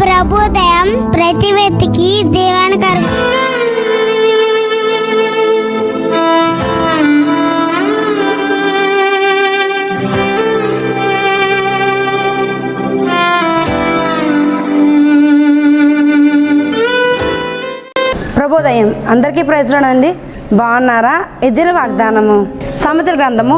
ప్రభూదయం ప్రతి వ్యక్తికి దేవానికి అర్ప ప్రభుదయం అందరికీ ప్రయత్నండి బాగున్నారా? ఎదురు వాగ్దానము. సముద్ర గ్రంథము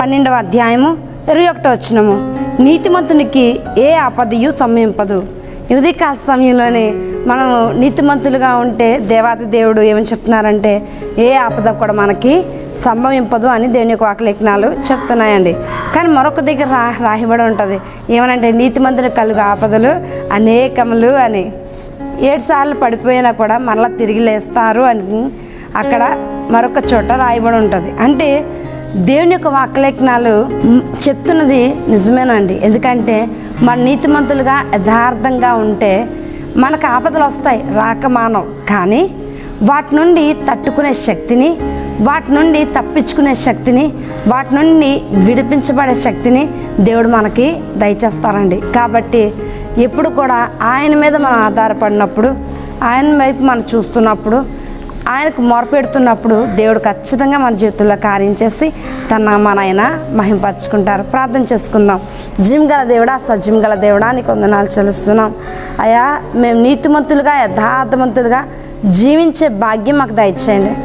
పన్నెండవ అధ్యాయము ఇరవై ఒకటో వచ్చినము నీతిమంతునికి ఏ ఆపదయు సమయంపదు ఇది కాల సమయంలోనే మనం నీతిమంతులుగా ఉంటే దేవాతి దేవుడు ఏమని చెప్తున్నారంటే ఏ ఆపద కూడా మనకి సంభవింపదు అని దేవుని యొక్క వాకలేఖనాలు చెప్తున్నాయండి. కానీ మరొక దగ్గర రా రాయబడి ఉంటుంది. ఏమనంటే నీతిమంతులు కలుగు ఆపదలు అనేకములు అని. ఏడు సార్లు పడిపోయినా కూడా మరలా తిరిగి లేస్తారు అని అక్కడ మరొక చోట రాయబడి ఉంటుంది. అంటే దేవుని యొక్క వాక్యలేఖనాలు చెప్తున్నది నిజమేనండి. ఎందుకంటే మన నీతిమంతులుగా యథార్థంగా ఉంటే మనకు ఆపదలు వస్తాయి రాకమానం కానీ వాటి నుండి తట్టుకునే శక్తిని వాటి నుండి తప్పించుకునే శక్తిని వాటి నుండి విడిపించబడే శక్తిని దేవుడు మనకి దయచేస్తారండి. కాబట్టి ఎప్పుడు కూడా ఆయన మీద మనం ఆధారపడినప్పుడు ఆయన వైపు మనం చూస్తున్నప్పుడు ఆయనకు మొరపెడుతున్నప్పుడు దేవుడు ఖచ్చితంగా మన జీవితంలో కార్యం చేసి తన నామాన్ని ఆయన మహింపరచుకుంటారు. ప్రార్థన చేసుకుందాం. జిమ్ గల దేవుడా సజిమ్ గల దేవుడా నీకు వందనాలు చెల్లిస్తున్నాం. అయా మేము నీతిమంతులుగా యథార్థవంతులుగా జీవించే భాగ్యం మాకు దయచేయండి.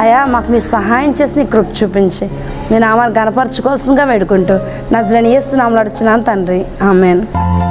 అయా మాకు మీ సహాయం చేసి నీ కృప చూపించి మీ నామాన్ని గనపరచుకోవాల్సిందిగా వేడుకుంటూ నజరని చేస్తున్నాము నడుచున్నాను తండ్రి. ఆమెను.